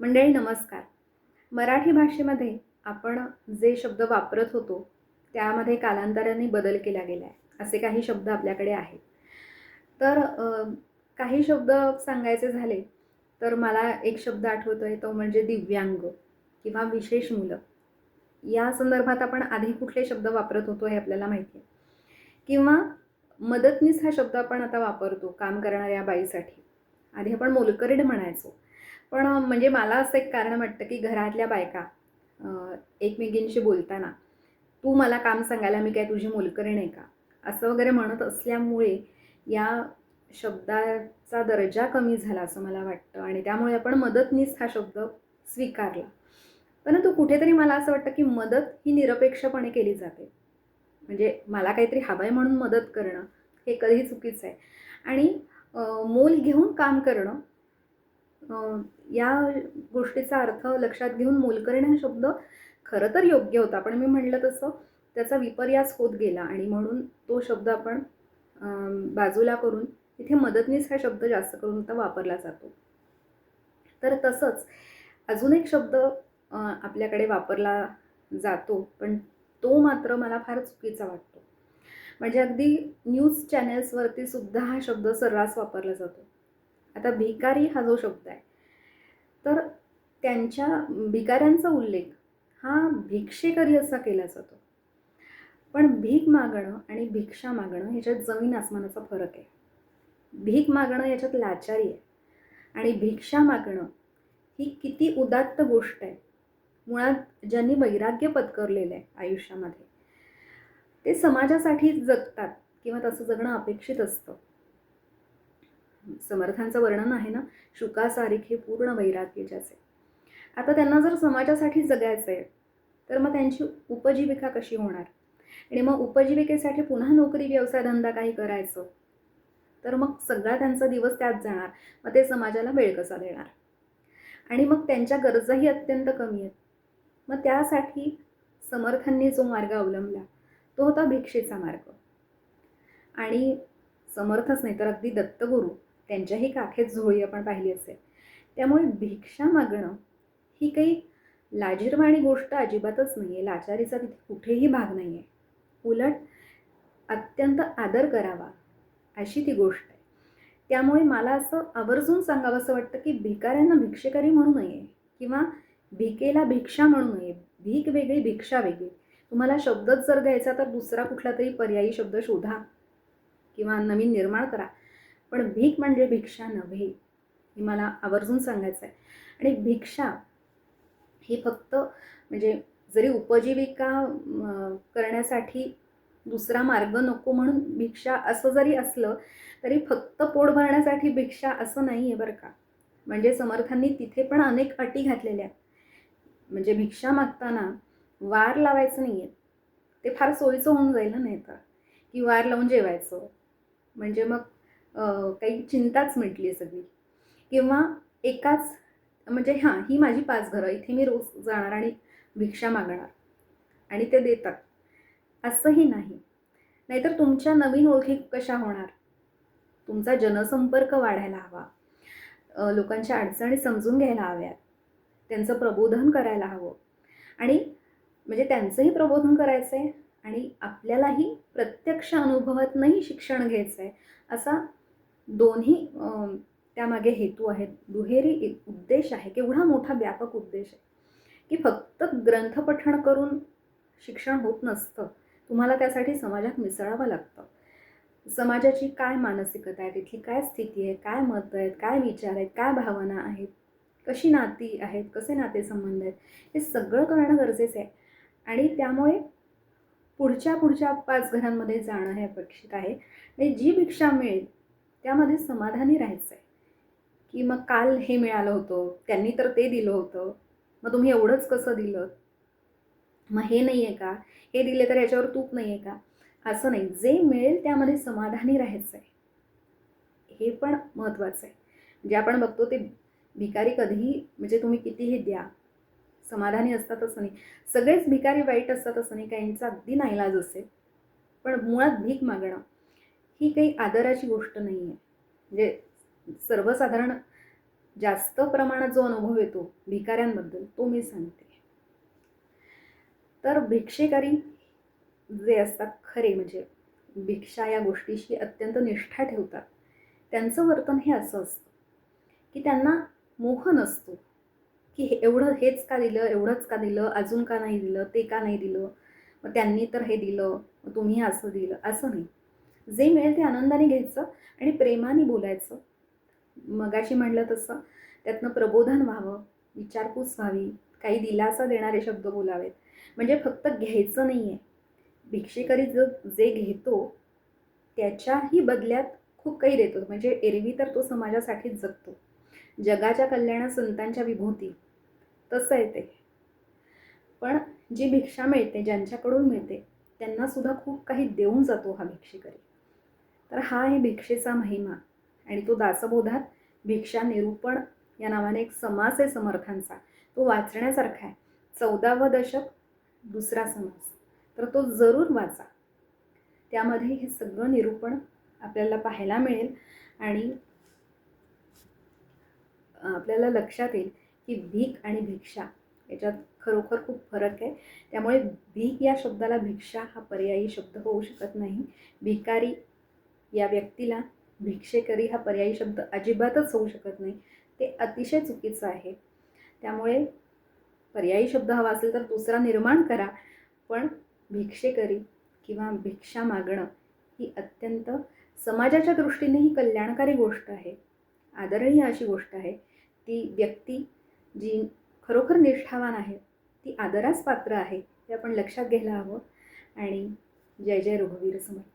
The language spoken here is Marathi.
मंडळी नमस्कार. मराठी भाषेमध्ये आपण जे शब्द वापरत होतो त्यामध्ये कालांतराने बदल केला गेला आहे असे काही शब्द आपल्याकडे आहेत. तर काही शब्द सांगायचे झाले तर मला एक शब्द आठवतो आहे तो म्हणजे दिव्यांग किंवा विशेष मुलं. या संदर्भात आपण आधी कुठले शब्द वापरत होतो हे आपल्याला माहिती आहे. किंवा मदतनीस हा शब्द आपण आता वापरतो काम करणाऱ्या बाईसाठी. आधी आपण मोलकरीड म्हणायचो. पण म्हणजे मला असं एक कारण वाटतं की घरातल्या बायका एकमेकींशी बोलताना तू मला काम सांगायला मी काय तुझी मोलकरीण आहे का? असं वगैरे म्हणत असल्यामुळे या शब्दाचा दर्जा कमी झाला असं मला वाटतं. आणि त्यामुळे आपण मदतनीस हा शब्द स्वीकारला. परंतु कुठेतरी मला असं वाटतं की मदत ही निरपेक्षपणे केली जाते. म्हणजे मला काहीतरी हवं आहे म्हणून मदत करणं हे कधीही चुकीचं आहे. आणि मोल घेऊन काम करणं या गोष्टीचा अर्थ लक्षात घेऊन मोलकरीण हा शब्द खरं तर योग्य होता. पण मी म्हणलं तसं त्याचा विपर्यास होत गेला आणि म्हणून तो शब्द आपण बाजूला करून इथे मदतनीस हा शब्द जास्त करून आता वापरला जातो. तर तसंच अजून एक शब्द आपल्याकडे वापरला जातो पण तो मात्र मला फार चुकीचा वाटतो. म्हणजे अगदी न्यूज चॅनेल्सवरती सुद्धा हा शब्द सर्रास वापरला जातो. आता भिकारी हा जो शब्द आहे तर त्यांच्या भिकाऱ्यांचा उल्लेख हा भिक्षेकरी असा केला जातो. पण भीक मागणं आणि भिक्षा मागणं ह्याच्यात जमीन आसमानाचा फरक आहे. भीक मागणं याच्यात लाचारी आहे. आणि भिक्षा मागणं ही किती उदात्त गोष्ट आहे. मुळात ज्यांनी वैराग्य पत्करलेलं आहे आयुष्यामध्ये ते समाजासाठी जगतात किंवा तसं जगणं अपेक्षित असतं. समर्थांचं वर्णन आहे ना शुकासारिक हे पूर्ण वैराग्यजाचे आता त्यांना जर समाजासाठी जगायचं आहे तर मग त्यांची उपजीविका कशी होणार? आणि मग उपजीविकेसाठी पुन्हा नोकरी व्यवसाय धंदा काही करायचं तर मग सगळा त्यांचा दिवस त्यात जाणार मग ते समाजाला वेळ कसा देणार? आणि मग त्यांच्या गरजाही अत्यंत कमी आहेत. मग त्यासाठी समर्थांनी जो मार्ग अवलंबला तो होता भिक्षेचा मार्ग. आणि समर्थच नाही तर अगदी दत्तगुरू त्यांच्याही काखेत झोळी आपण पाहिली असेल. त्यामुळे भिक्षा मागणं ही काही लाजीरवाणी गोष्ट अजिबातच नाही आहे लाचारीचा तिथे कुठेही भाग नाही आहे उलट अत्यंत आदर करावा अशी ती गोष्ट आहे. त्यामुळे मला असं आवर्जून सांगावंसं वाटतं की भिकाऱ्यांना भिक्षेकरी म्हणू नये किंवा भिकेला भिक्षा म्हणू नये. भीक वेगळी भिक्षा वेगळी. तुम्हाला शब्दच जर द्यायचा तर दुसरा कुठला तरी पर्यायी शब्द शोधा किंवा नवीन निर्माण करा. पण भीक म्हणजे भिक्षा नव्हे हे मला आवर्जून सांगायचं आहे आणि भिक्षा ही फक्त म्हणजे जरी उपजीविका करण्यासाठी दुसरा मार्ग नको म्हणून भिक्षा असं जरी असलं तरी फक्त पोट भरण्यासाठी भिक्षा असं नाही आहे बरं का. म्हणजे समर्थांनी तिथे पण अनेक अटी घातलेल्या आहेत. म्हणजे भिक्षा मागताना वार लावायचं नाही आहे ते फार सोयीचं होऊन जाईल ना नाही तर की वार लावून जेवायचं. म्हणजे मग काही चिंताच मिटली सगळी. किंवा एकाच म्हणजे हां ही माझी पाच घरं इथे मी रोज जाणार आणि भिक्षा मागणार. आणि ते देतात. असंही नाही. नाहीतर तुमच्या नवीन ओळखी कशा होणार? तुमचा जनसंपर्क वाढायला हवा. लोकांच्या अडचणी समजून घ्यायला हव्यात. त्यांचं प्रबोधन करायला हवं. आणि म्हणजे त्यांचंही प्रबोधन करायचं आहे आणि आपल्यालाही प्रत्यक्ष अनुभवातनंही शिक्षण घ्यायचं आहे असा दोन्ही त्यामागे हेतू आहेत. दुहेरी एक उद्देश आहे. केवढा मोठा व्यापक उद्देश आहे. की फक्त ग्रंथपठण करून शिक्षण होत नसतं तुम्हाला त्यासाठी समाजात मिसळावं लागतं. समाजाची काय मानसिकता आहे? तिथली काय स्थिती आहे? काय मत आहेत? काय विचार आहेत? काय भावना आहेत? कशी नाती आहेत? कसे नातेसंबंध आहेत? हे सगळं करणं गरजेचं आहे. आणि त्यामुळे पुढच्या पुढच्या पाच घरांमध्ये जाणं हे अपेक्षित आहे. आणि जी भिक्षा मिळेल त्यामध्ये समाधानी राहायचं आहे की मग काल हे मिळालं होतं त्यांनी तर ते दिलं होतं मग तुम्ही एवढंच कसं दिलं? मग हे नाही आहे का? हे दिले तर याच्यावर तूप नाही आहे का? असं नाही. जे मिळेल त्यामध्ये समाधानी राहायचं आहे हे पण महत्त्वाचं आहे. म्हणजे आपण बघतो ते भिकारी कधीही म्हणजे तुम्ही कितीही द्या. समाधानी असतात असं नाही. सगळेच भिकारी वाईट असतात असं नाही. काहींचा अगदी नाईलाज असेल. पण मुळात भीक मागणं. ही काही आदराची गोष्ट नाही आहे म्हणजे सर्वसाधारण जास्त प्रमाणात जो अनुभव येतो भिकाऱ्यांबद्दल तो मी सांगते. तर भिक्षेकरी जे असतात खरे म्हणजे भिक्षा या गोष्टीशी अत्यंत निष्ठा ठेवतात. त्यांचं वर्तन हे असं असतं की त्यांना मोह नसतो की हे एवढं हेच का दिलं एवढंच का दिलं अजून का नाही दिलं ते का नाही दिलं मग त्यांनी तर हे दिलं मग तुम्ही असं दिलं असं नाही. जे मिळेल ते आनंदाने घ्यायचं आणि प्रेमाने बोलायचं. मगाशी म्हणलं तसं त्यातनं प्रबोधन व्हावं विचारपूस व्हावी काही दिलासा देणारे शब्द बोलावेत. म्हणजे फक्त घ्यायचं नाही आहे भिक्षेकरी ज जे घेतो त्याच्याही बदल्यात खूप काही देतो. म्हणजे एरवी तर तो समाजासाठीच जगतो. जगाच्या कल्याणा संतांच्या विभूती. तसं आहे ते. पण जी भिक्षा मिळते ज्यांच्याकडून मिळते त्यांनासुद्धा खूप काही देऊन जातो हा भिक्षेकरी. तर हा आहे भिक्षेचा महिमा. आणि तो दासबोधात भिक्षा निरूपण या नावाने एक समास आहे समर्थांचा. तो वाचण्यासारखा आहे. चौदावं दशक दुसरा समास. तर तो जरूर वाचा. त्यामध्ये हे सगळं निरूपण आपल्याला पाहायला मिळेल. आणि आपल्याला लक्षात येईल की भीक आणि भिक्षा याच्यात खरोखर खूप फरक आहे. त्यामुळे भीक या शब्दाला भिक्षा हा पर्यायी शब्द होऊ शकत नाही. भिकारी या व्यक्तीला भिक्षेकरी हा पर्यायी शब्द अजिबातच होऊ शकत नाही. ते अतिशय चुकीचं आहे. त्यामुळे पर्यायी शब्द हवा असेल तर दुसरा निर्माण करा. पण भिक्षेकरी किंवा भिक्षा मागणं ही अत्यंत समाजाच्या दृष्टीने ही कल्याणकारी गोष्ट आहे. आदरणीय अशी गोष्ट आहे. ती व्यक्ती जी खरोखर निष्ठावान आहे ती आदरास पात्र आहे हे आपण लक्षात घ्यायला हवं. आणि जय जय रघुवीर समर्थ.